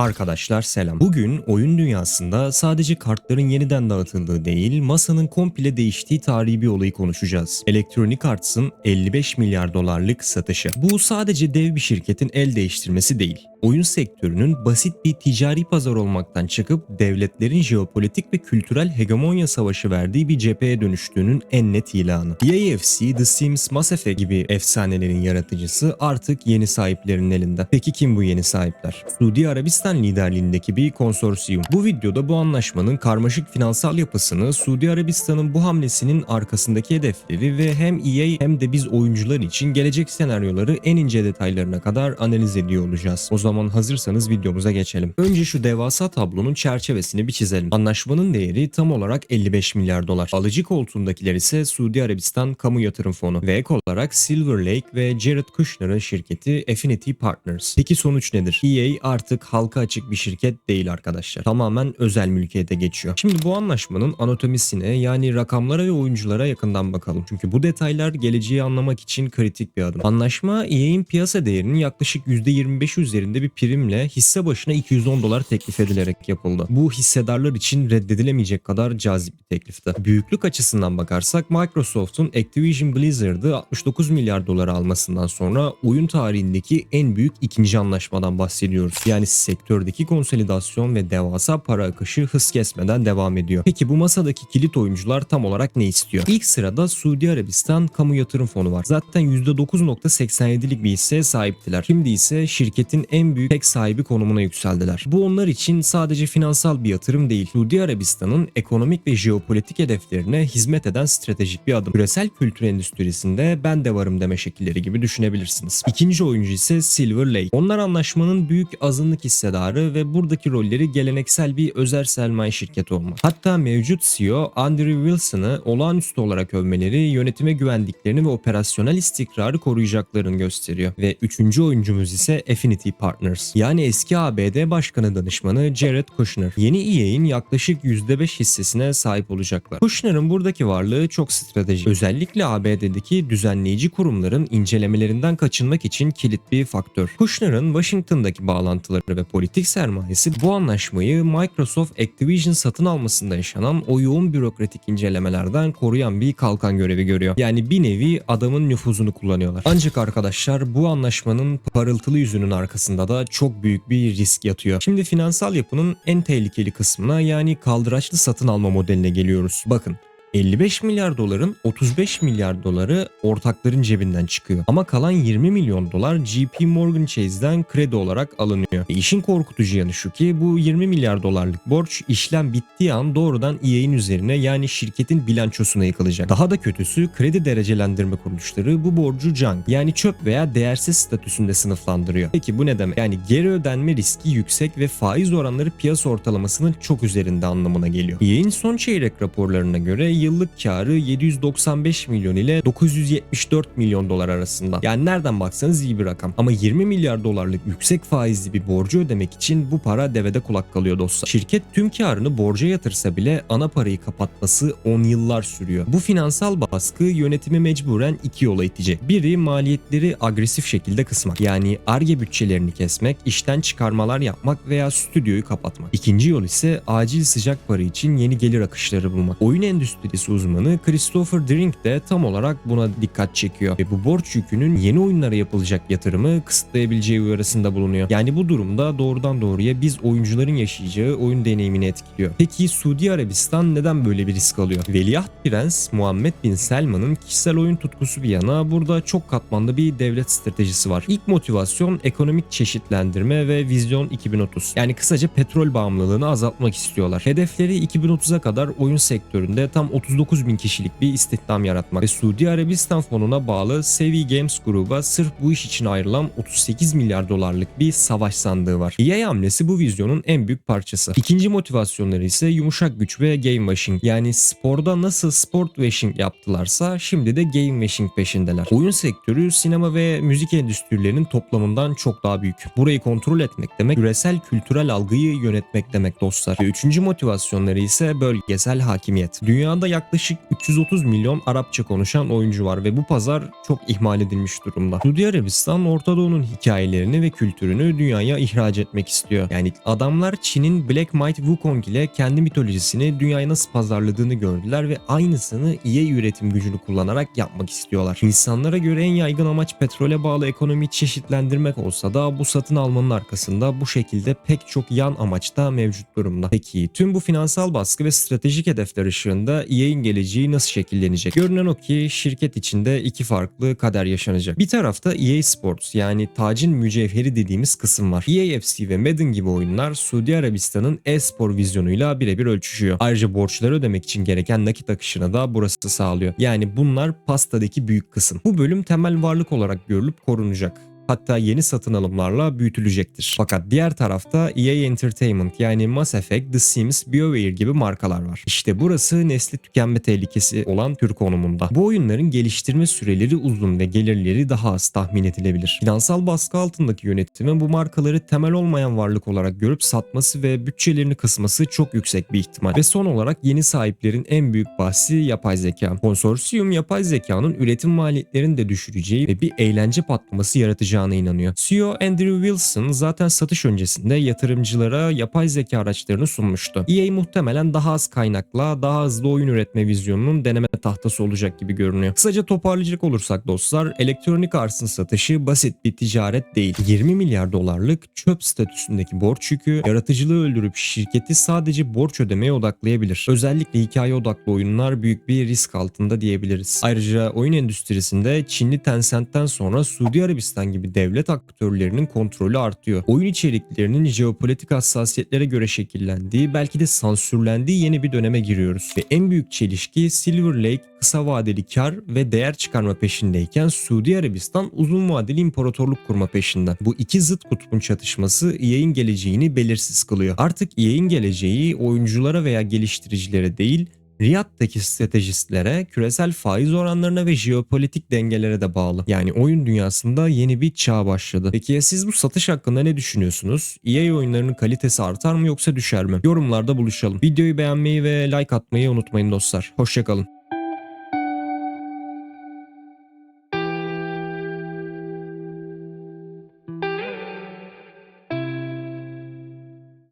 Arkadaşlar selam. Bugün oyun dünyasında sadece kartların yeniden dağıtıldığı değil, masanın komple değiştiği tarihi bir olayı konuşacağız. Electronic Arts'ın 55 milyar dolarlık satışı. Bu sadece dev bir şirketin el değiştirmesi değil. Oyun sektörünün basit bir ticari pazar olmaktan çıkıp devletlerin jeopolitik ve kültürel hegemonya savaşı verdiği bir cepheye dönüştüğünün en net ilanı. EAFC, The Sims, Mass Effect gibi efsanelerin yaratıcısı artık yeni sahiplerin elinde. Peki kim bu yeni sahipler? Suudi Arabistan liderliğindeki bir konsorsiyum. Bu videoda bu anlaşmanın karmaşık finansal yapısını, Suudi Arabistan'ın bu hamlesinin arkasındaki hedefleri ve hem EA hem de biz oyuncular için gelecek senaryoları en ince detaylarına kadar analiz ediyor olacağız. O zaman hazırsanız videomuza geçelim. Önce şu devasa tablonun çerçevesini bir çizelim. Anlaşmanın değeri tam olarak 55 milyar dolar. Alıcı koltuğundakiler ise Suudi Arabistan Kamu Yatırım Fonu ve ek olarak Silver Lake ve Jared Kushner'ın şirketi Affinity Partners. Peki sonuç nedir? EA artık halka açık bir şirket değil arkadaşlar. Tamamen özel mülkiyete geçiyor. Şimdi bu anlaşmanın anatomisine yani rakamlara ve oyunculara yakından bakalım. Çünkü bu detaylar geleceği anlamak için kritik bir adım. Anlaşma EA'in piyasa değerinin yaklaşık %25 üzerinde bir primle hisse başına 210 dolar teklif edilerek yapıldı. Bu hissedarlar için reddedilemeyecek kadar cazip bir teklifti. Büyüklük açısından bakarsak Microsoft'un Activision Blizzard'ı 69 milyar dolara almasından sonra oyun tarihindeki en büyük ikinci anlaşmadan bahsediyoruz. Yani sektördeki konsolidasyon ve devasa para akışı hız kesmeden devam ediyor. Peki bu masadaki kilit oyuncular tam olarak ne istiyor? İlk sırada Suudi Arabistan Kamu Yatırım Fonu var. Zaten %9.87'lik bir hisseye sahiptiler. Şimdi ise şirketin en büyük tek sahibi konumuna yükseldiler. Bu onlar için sadece finansal bir yatırım değil. Suudi Arabistan'ın ekonomik ve jeopolitik hedeflerine hizmet eden stratejik bir adım. Küresel kültür endüstrisinde ben de varım deme şekilleri gibi düşünebilirsiniz. İkinci oyuncu ise Silver Lake. Onlar anlaşmanın büyük azınlık hissedarı ve buradaki rolleri geleneksel bir özel sermaye şirketi olmak. Hatta mevcut CEO Andrew Wilson'ı olağanüstü olarak övmeleri yönetime güvendiklerini ve operasyonel istikrarı koruyacaklarını gösteriyor. Ve üçüncü oyuncumuz ise Affinity Partners. Yani eski ABD Başkanı Danışmanı Jared Kushner. Yeni EA'in yaklaşık %5 hissesine sahip olacaklar. Kushner'ın buradaki varlığı çok stratejik. Özellikle ABD'deki düzenleyici kurumların incelemelerinden kaçınmak için kilit bir faktör. Kushner'ın Washington'daki bağlantıları ve politik sermayesi bu anlaşmayı Microsoft Activision satın almasında yaşanan o yoğun bürokratik incelemelerden koruyan bir kalkan görevi görüyor. Yani bir nevi adamın nüfuzunu kullanıyorlar. Ancak arkadaşlar bu anlaşmanın parıltılı yüzünün arkasında da çok büyük bir risk yatıyor. Şimdi finansal yapının en tehlikeli kısmına yani kaldıraçlı satın alma modeline geliyoruz. Bakın 55 milyar doların 35 milyar doları ortakların cebinden çıkıyor. Ama kalan 20 milyon dolar JP Morgan Chase'den kredi olarak alınıyor. E işin korkutucu yanı şu ki bu 20 milyar dolarlık borç işlem bittiği an doğrudan EA'in üzerine yani şirketin bilançosuna yıkılacak. Daha da kötüsü kredi derecelendirme kuruluşları bu borcu junk yani çöp veya değersiz statüsünde sınıflandırıyor. Peki bu ne demek? Yani geri ödenme riski yüksek ve faiz oranları piyasa ortalamasının çok üzerinde anlamına geliyor. EA'in son çeyrek raporlarına göre yıllık karı 795 milyon ile 974 milyon dolar arasında. Yani nereden baksanız iyi bir rakam. Ama 20 milyar dolarlık yüksek faizli bir borcu ödemek için bu para devede kulak kalıyor dostlar. Şirket tüm karını borca yatırsa bile ana parayı kapatması 10 yıllar sürüyor. Bu finansal baskı yönetimi mecburen iki yola itecek. Biri maliyetleri agresif şekilde kısmak. Yani ARGE bütçelerini kesmek, işten çıkarmalar yapmak veya stüdyoyu kapatmak. İkinci yol ise acil sıcak para için yeni gelir akışları bulmak. Oyun endüstrisi uzmanı Christopher Drink de tam olarak buna dikkat çekiyor ve bu borç yükünün yeni oyunlara yapılacak yatırımı kısıtlayabileceği uyarısında bulunuyor. Yani bu durumda doğrudan doğruya biz oyuncuların yaşayacağı oyun deneyimini etkiliyor. Peki Suudi Arabistan neden böyle bir risk alıyor? Veliaht Prens Muhammed Bin Selman'ın kişisel oyun tutkusu bir yana burada çok katmanlı bir devlet stratejisi var. İlk motivasyon ekonomik çeşitlendirme ve vizyon 2030. Yani kısaca petrol bağımlılığını azaltmak istiyorlar. Hedefleri 2030'a kadar oyun sektöründe tam 39 bin kişilik bir istihdam yaratmak ve Suudi Arabistan fonuna bağlı Sevi Games gruba sırf bu iş için ayrılan 38 milyar dolarlık bir savaş sandığı var. EA hamlesi bu vizyonun en büyük parçası. İkinci motivasyonları ise yumuşak güç ve game washing. Yani sporda nasıl sport washing yaptılarsa şimdi de game washing peşindeler. Oyun sektörü sinema ve müzik endüstrilerinin toplamından çok daha büyük. Burayı kontrol etmek demek küresel kültürel algıyı yönetmek demek dostlar. Ve üçüncü motivasyonları ise bölgesel hakimiyet. Dünyada yaklaşık 330 milyon Arapça konuşan oyuncu var ve bu pazar çok ihmal edilmiş durumda. Suudi Arabistan Orta Doğu'nun hikayelerini ve kültürünü dünyaya ihraç etmek istiyor. Yani adamlar Çin'in Black Might Wukong ile kendi mitolojisini dünyaya nasıl pazarladığını gördüler ve aynısını EA üretim gücünü kullanarak yapmak istiyorlar. İnsanlara göre en yaygın amaç petrole bağlı ekonomiyi çeşitlendirmek olsa da bu satın almanın arkasında bu şekilde pek çok yan amaç da mevcut durumda. Peki tüm bu finansal baskı ve stratejik hedefler ışığında EA'in geleceği nasıl şekillenecek? Görünen o ki şirket içinde iki farklı kader yaşanacak. Bir tarafta EA Sports yani tacın mücevheri dediğimiz kısım var. EA FC ve Madden gibi oyunlar Suudi Arabistan'ın e-spor vizyonuyla birebir ölçüşüyor. Ayrıca borçları ödemek için gereken nakit akışını da burası sağlıyor. Yani bunlar pastadaki büyük kısım. Bu bölüm temel varlık olarak görülüp korunacak hatta yeni satın alımlarla büyütülecektir. Fakat diğer tarafta EA Entertainment yani Mass Effect, The Sims, BioWare gibi markalar var. İşte burası nesli tükenme tehlikesi olan tür konumunda. Bu oyunların geliştirme süreleri uzun ve gelirleri daha az tahmin edilebilir. Finansal baskı altındaki yönetimin bu markaları temel olmayan varlık olarak görüp satması ve bütçelerini kısması çok yüksek bir ihtimal. Ve son olarak yeni sahiplerin en büyük bahsi yapay zeka. Konsorsiyum yapay zekanın üretim maliyetlerini de düşüreceği ve bir eğlence patlaması yaratacağına inanıyor. CEO Andrew Wilson zaten satış öncesinde yatırımcılara yapay zeka araçlarını sunmuştu. EA muhtemelen daha az kaynakla daha hızlı oyun üretme vizyonunun deneme tahtası olacak gibi görünüyor. Kısaca toparlayacak olursak dostlar, Electronic Arts'ın satışı basit bir ticaret değil. 20 milyar dolarlık çöp statüsündeki borç yükü yaratıcılığı öldürüp şirketi sadece borç ödemeye odaklayabilir. Özellikle hikaye odaklı oyunlar büyük bir risk altında diyebiliriz. Ayrıca oyun endüstrisinde Çinli Tencent'ten sonra Suudi Arabistan gibi devlet aktörlerinin kontrolü artıyor. Oyun içeriklerinin jeopolitik hassasiyetlere göre şekillendiği, belki de sansürlendiği yeni bir döneme giriyoruz. Ve en büyük çelişki Silver Lake kısa vadeli kar ve değer çıkarma peşindeyken Suudi Arabistan uzun vadeli imparatorluk kurma peşinde. Bu iki zıt kutbun çatışması EA'in geleceğini belirsiz kılıyor. Artık EA'in geleceği oyunculara veya geliştiricilere değil, Riyad'daki stratejistlere, küresel faiz oranlarına ve jeopolitik dengelere de bağlı. Yani oyun dünyasında yeni bir çağ başladı. Peki ya siz bu satış hakkında ne düşünüyorsunuz? EA oyunlarının kalitesi artar mı yoksa düşer mi? Yorumlarda buluşalım. Videoyu beğenmeyi ve like atmayı unutmayın dostlar. Hoşçakalın.